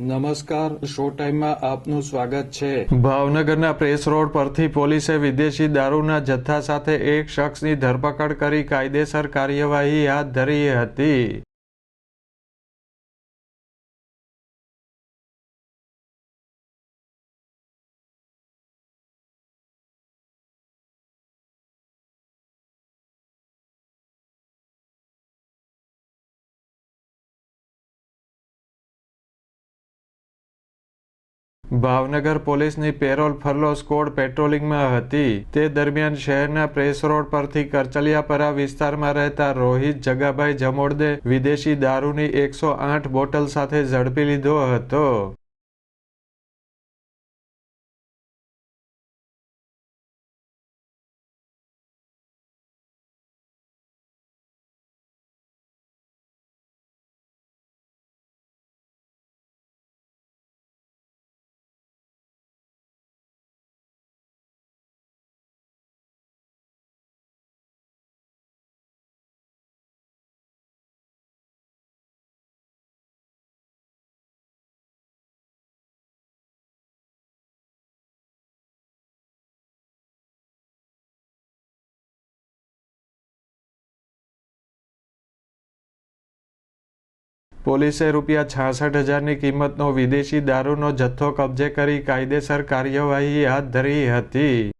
નમસ્કાર, શો ટાઈમમાં આપનું સ્વાગત છે. ભાવનગરના પ્રેસ રોડ પરથી પોલીસે વિદેશી દારૂના જથ્થા સાથે એક શખ્સની ધરપકડ કરી કાયદેસર કાર્યવાહી હાથ ધરી હતી. ભાવનગર પોલીસની પેરોલ ફરલો સ્કોડ પેટ્રોલિંગમાં હતી. તે દરમિયાન શહેરના પ્રેસ રોડ પરથી કરચલિયાપરા વિસ્તારમાં રહેતા રોહિત જગાભાઈ જમોડદે વિદેશી દારૂની એકસો આઠ બોટલ સાથે ઝડપી લીધો હતો. પોલીસે રૂપિયા છાસઠ હજારની કિંમતનો વિદેશી દારૂનો જથ્થો કબજે કરી કાયદેસર કાર્યવાહી હાથ ધરી હતી.